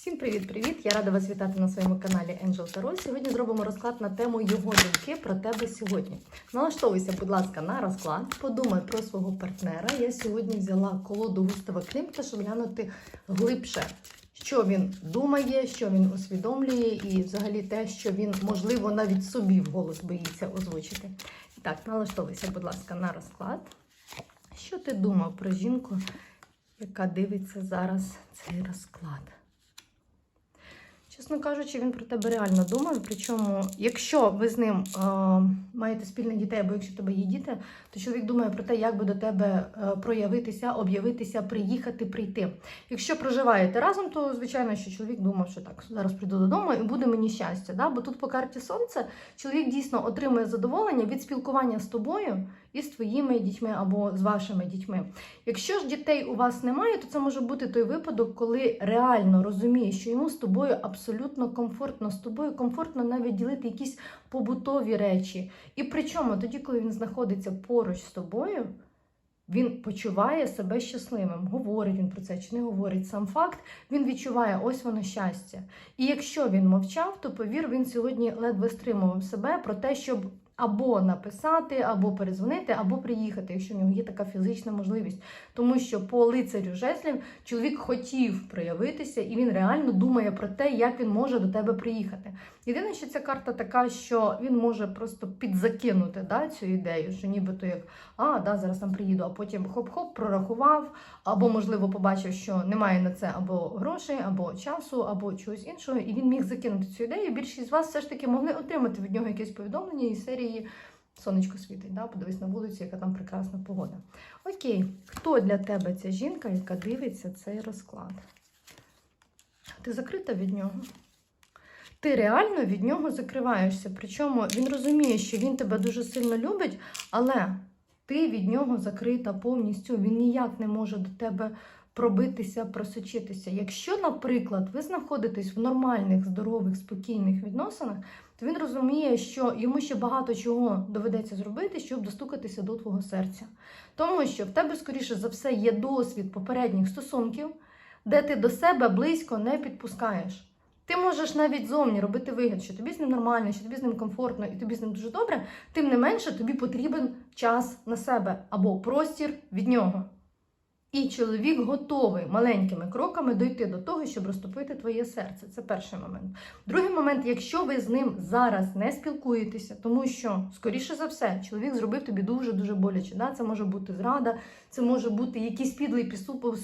Всім привіт-привіт! Я рада вас вітати на своєму каналі Angel Tarot. Сьогодні зробимо розклад на тему його думки про тебе сьогодні. Налаштовуйся, будь ласка, на розклад. Подумай про свого партнера. Я сьогодні взяла колоду Густава Клімта, щоб глянути глибше, що він думає, що він усвідомлює, і взагалі те, що він, можливо, навіть собі вголос боїться озвучити. Так, налаштовуйся, будь ласка, на розклад. Що ти думав про жінку, яка дивиться зараз цей розклад? Чесно кажучи, він про тебе реально думає. Причому, якщо ви з ним е, маєте спільних дітей, або якщо тебе є діти, то чоловік думає про те, як би до тебе е, проявитися, об'явитися, приїхати, прийти. Якщо проживаєте разом, то звичайно, що чоловік думав, що так, зараз прийду додому і буде мені щастя. Да? Бо тут по карті сонце чоловік дійсно отримує задоволення від спілкування з тобою і з твоїми дітьми або з вашими дітьми. Якщо ж дітей у вас немає, то це може бути той випадок, коли реально розуміє, що йому з тобою абсолютно комфортно, з тобою комфортно навіть ділити якісь побутові речі. І причому тоді, коли він знаходиться поруч з тобою, він почуває себе щасливим. Говорить він про це чи не говорить сам факт, він відчуває ось воно щастя. І якщо він мовчав, то повір, він сьогодні ледве стримував себе про те, щоб або написати, або перезвонити, або приїхати, якщо в нього є така фізична можливість. Тому що по лицарю жеслів чоловік хотів проявитися, і він реально думає про те, як він може до тебе приїхати. Єдине, що ця карта така, що він може просто підзакинути да, цю ідею, що нібито як а, да, зараз там приїду, а потім хоп-хоп, прорахував, або, можливо, побачив, що немає на це або грошей, або часу, або чогось іншого, і він міг закинути цю ідею. Більшість з вас все ж таки могли отримати від нього якесь повідомлення із серії Сонечко світить, да? подивись на вулицю, яка там прекрасна погода. Окей, хто для тебе ця жінка, яка дивиться цей розклад? Ти закрита від нього? Ти реально від нього закриваєшся. Причому він розуміє, що він тебе дуже сильно любить, але ти від нього закрита повністю. Він ніяк не може до тебе пробитися, просочитися. Якщо, наприклад, ви знаходитесь в нормальних, здорових, спокійних відносинах, то він розуміє, що йому ще багато чого доведеться зробити, щоб достукатися до твого серця. Тому що в тебе, скоріше за все, є досвід попередніх стосунків, де ти до себе близько не підпускаєш. Ти можеш навіть зовні робити вигляд, що тобі з ним нормально, що тобі з ним комфортно і тобі з ним дуже добре, тим не менше тобі потрібен час на себе або простір від нього. І чоловік готовий маленькими кроками дойти до того, щоб розтопити твоє серце. Це перший момент. Другий момент, якщо ви з ним зараз не спілкуєтеся, тому що, скоріше за все, чоловік зробив тобі дуже-дуже боляче. Да? Це може бути зрада, це може бути якийсь підлий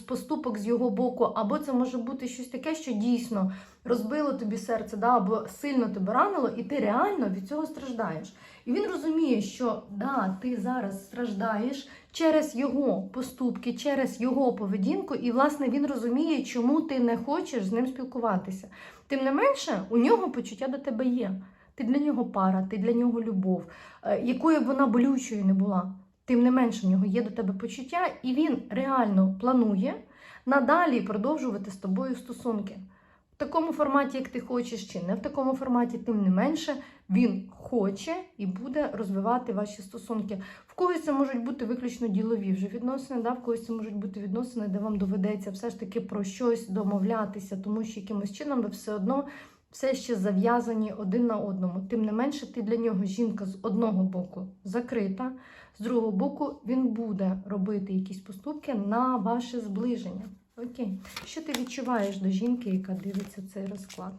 поступок з його боку, або це може бути щось таке, що дійсно розбило тобі серце, да? або сильно тебе ранило, і ти реально від цього страждаєш. І він розуміє, що да, ти зараз страждаєш через його поступки, через його поведінку, і, власне, він розуміє, чому ти не хочеш з ним спілкуватися. Тим не менше, у нього почуття до тебе є. Ти для нього пара, ти для нього любов, е, якою б вона болючою не була. Тим не менше, у нього є до тебе почуття, і він реально планує надалі продовжувати з тобою стосунки. В такому форматі, як ти хочеш, чи не в такому форматі, тим не менше, він хоче і буде розвивати ваші стосунки. В когось це можуть бути виключно ділові вже відносини, да? в когось це можуть бути відносини, де вам доведеться все ж таки про щось домовлятися, тому що якимось чином ви все одно все ще зав'язані один на одному. Тим не менше, ти для нього жінка з одного боку закрита, з другого боку, він буде робити якісь поступки на ваше зближення. Окей. Що ти відчуваєш до жінки, яка дивиться цей розклад?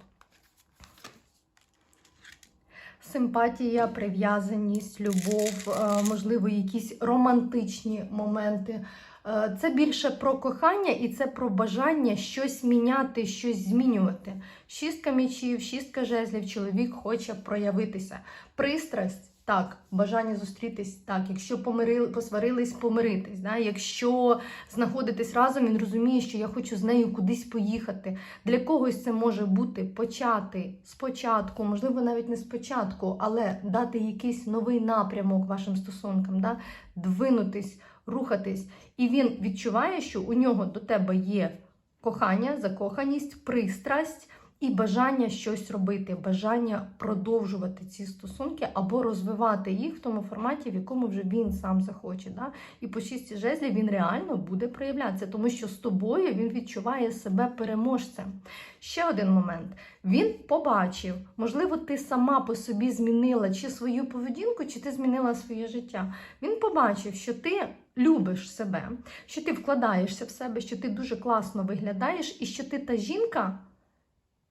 Симпатія, прив'язаність, любов, е, можливо, якісь романтичні моменти. Е, Це більше про кохання і це про бажання щось міняти, щось змінювати. Шістка мечів, шістка жезлів, чоловік хоче проявитися. Пристрасть. Так, бажання зустрітись, так, якщо помирили, посварились, помиритись. Да? Якщо знаходитесь разом, він розуміє, що я хочу з нею кудись поїхати. Для когось це може бути почати спочатку, можливо, навіть не спочатку, але дати якийсь новий напрямок вашим стосункам, да? двинутись, рухатись. І він відчуває, що у нього до тебе є кохання, закоханість, пристрасть. І бажання щось робити, бажання продовжувати ці стосунки або розвивати їх в тому форматі, в якому вже він сам захоче. Да? І по шісті жезлів він реально буде проявлятися, тому що з тобою він відчуває себе переможцем. Ще один момент. Він побачив, можливо, ти сама по собі змінила чи свою поведінку, чи ти змінила своє життя. Він побачив, що ти любиш себе, що ти вкладаєшся в себе, що ти дуже класно виглядаєш, і що ти та жінка,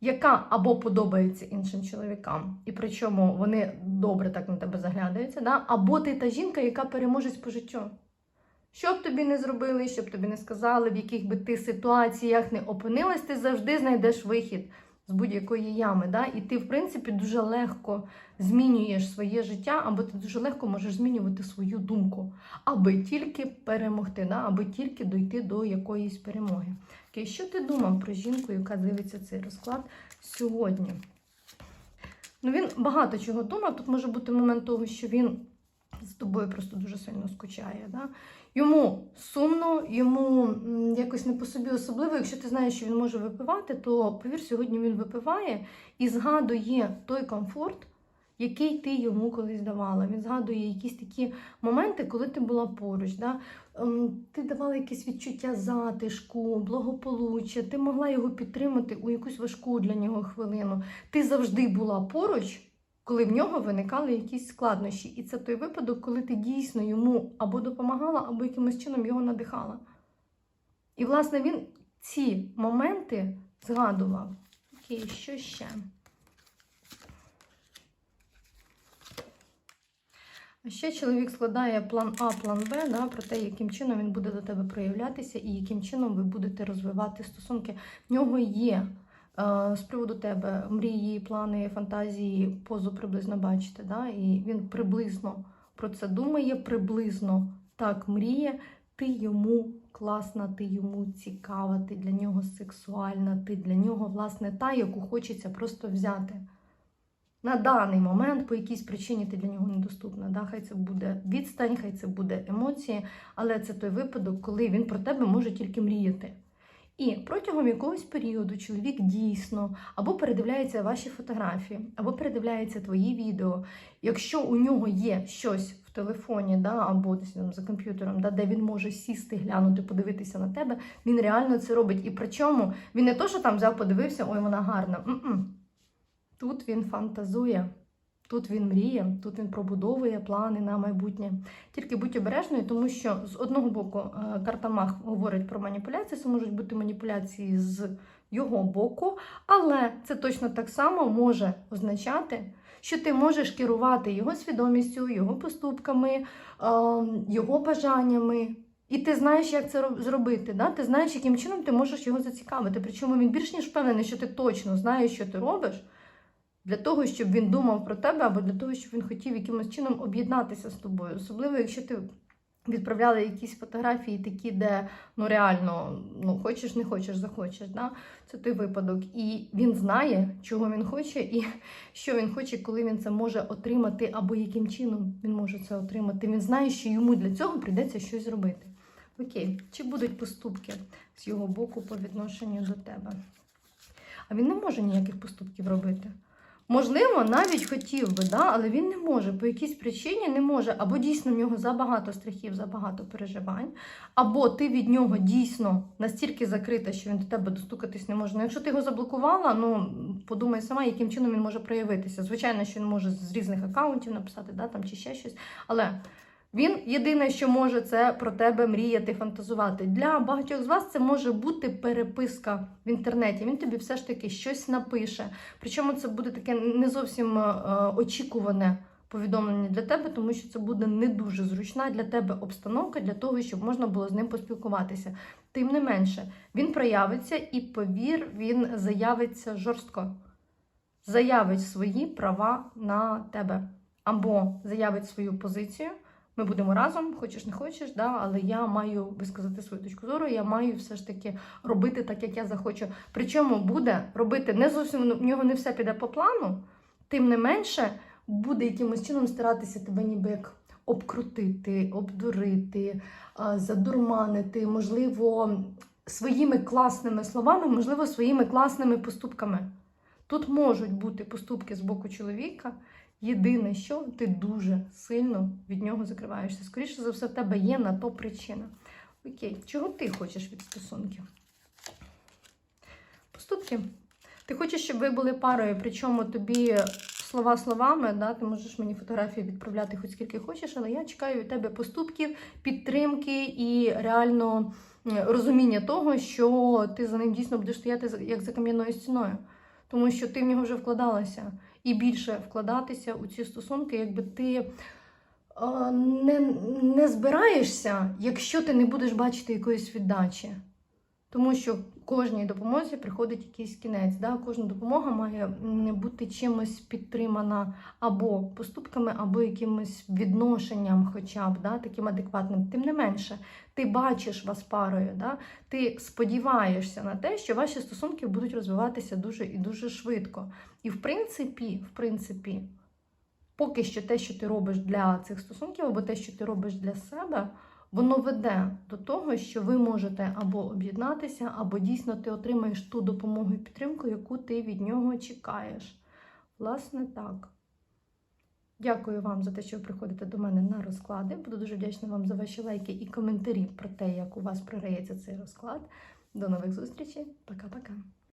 яка або подобається іншим чоловікам, і причому вони добре так на тебе заглядаються, да? або ти та жінка, яка переможець по життю. Що б тобі не зробили, що б тобі не сказали, в яких би ти ситуаціях не опинилась, ти завжди знайдеш вихід з будь-якої ями. Да? І ти, в принципі, дуже легко змінюєш своє життя, або ти дуже легко можеш змінювати свою думку, аби тільки перемогти, да? аби тільки дойти до якоїсь перемоги. Окей, що ти думав про жінку, яка дивиться цей розклад сьогодні? Ну, він багато чого думав. Тут може бути момент того, що він з тобою просто дуже сильно скучає. Да? Йому сумно, йому якось не по собі особливо. Якщо ти знаєш, що він може випивати, то повір, сьогодні він випиває і згадує той комфорт, який ти йому колись давала. Він згадує якісь такі моменти, коли ти була поруч. Да? Ем, Ти давала якесь відчуття затишку, благополуччя, ти могла його підтримати у якусь важку для нього хвилину. Ти завжди була поруч коли в нього виникали якісь складнощі. І це той випадок, коли ти дійсно йому або допомагала, або якимось чином його надихала. І, власне, він ці моменти згадував. Окей, що ще? А ще чоловік складає план А, план Б да, про те, яким чином він буде до тебе проявлятися і яким чином ви будете розвивати стосунки. В нього є З приводу тебе мрії, плани, фантазії, позу приблизно бачите, да? і він приблизно про це думає, приблизно так мріє. Ти йому класна, ти йому цікава, ти для нього сексуальна, ти для нього, власне, та, яку хочеться просто взяти. На даний момент, по якійсь причині ти для нього недоступна. Да? Хай це буде відстань, хай це буде емоції, але це той випадок, коли він про тебе може тільки мріяти. І протягом якогось періоду чоловік дійсно або передивляється ваші фотографії, або передивляється твої відео. Якщо у нього є щось в телефоні, да, або десь там за комп'ютером, да, де він може сісти, глянути, подивитися на тебе, він реально це робить. І причому він не то, що там взяв, подивився, ой, вона гарна. М-м. Тут він фантазує. Тут він мріє, тут він пробудовує плани на майбутнє. Тільки будь обережною, тому що з одного боку е, карта Мах говорить про маніпуляції, це можуть бути маніпуляції з його боку, але це точно так само може означати, що ти можеш керувати його свідомістю, його поступками, е, його бажаннями. І ти знаєш, як це зробити. Да? Ти знаєш, яким чином ти можеш його зацікавити. Причому він більш ніж впевнений, що ти точно знаєш, що ти робиш для того, щоб він думав про тебе, або для того, щоб він хотів якимось чином об'єднатися з тобою. Особливо, якщо ти відправляла якісь фотографії, такі, де ну реально ну хочеш, не хочеш, захочеш. Да? Це той випадок. І він знає, чого він хоче, і що він хоче, коли він це може отримати, або яким чином він може це отримати. Він знає, що йому для цього прийдеться щось зробити. Окей, чи будуть поступки з його боку по відношенню до тебе? А він не може ніяких поступків робити. Можливо, навіть хотів би, да, але він не може, по якійсь причині не може, або дійсно в нього забагато страхів, забагато переживань, або ти від нього дійсно настільки закрита, що він до тебе достукатись не може. Ну, якщо ти його заблокувала, ну подумай сама, яким чином він може проявитися. Звичайно, що він може з різних аккаунтів написати, да, там, чи ще щось. Але він єдине, що може, це про тебе мріяти, фантазувати. Для багатьох з вас це може бути переписка в інтернеті. Він тобі все ж таки щось напише. Причому це буде таке не зовсім е, очікуване повідомлення для тебе, тому що це буде не дуже зручна для тебе обстановка для того, щоб можна було з ним поспілкуватися. Тим не менше, він проявиться і повір, він заявиться жорстко. Заявить свої права на тебе. Або заявить свою позицію. Ми будемо разом, хочеш не хочеш, да, але я маю висказати свою точку зору, я маю все ж таки робити так, як я захочу. Причому буде робити не зовсім в нього не все піде по плану, тим не менше буде якимось чином старатися тебе ніби як обкрутити, обдурити, задурманити, можливо, своїми класними словами, можливо, своїми класними поступками. Тут можуть бути поступки з боку чоловіка. Єдине, що ти дуже сильно від нього закриваєшся. Скоріше за все, в тебе є на то причина. Окей, чого ти хочеш від стосунків? Поступки. Ти хочеш, щоб ви були парою, причому тобі слова словами, да, ти можеш мені фотографії відправляти хоч скільки хочеш, але я чекаю від тебе поступків, підтримки і реально розуміння того, що ти за ним дійсно будеш стояти як за кам'яною стіною. Тому що ти в нього вже вкладалася. І більше вкладатися у ці стосунки, якби ти е, не, не збираєшся, якщо ти не будеш бачити якоїсь віддачі. Тому що кожній допомозі приходить якийсь кінець. Да? Кожна допомога має бути чимось підтримана або поступками, або якимось відношенням, хоча б да? таким адекватним. Тим не менше, ти бачиш вас парою, да? ти сподіваєшся на те, що ваші стосунки будуть розвиватися дуже і дуже швидко. І в принципі, в принципі, поки що те, що ти робиш для цих стосунків, або те, що ти робиш для себе, воно веде до того, що ви можете або об'єднатися, або дійсно ти отримаєш ту допомогу і підтримку, яку ти від нього чекаєш. Власне, так. Дякую вам за те, що ви приходите до мене на розклади. Буду дуже вдячна вам за ваші лайки і коментарі про те, як у вас програється цей розклад. До нових зустрічей. Пока-пока.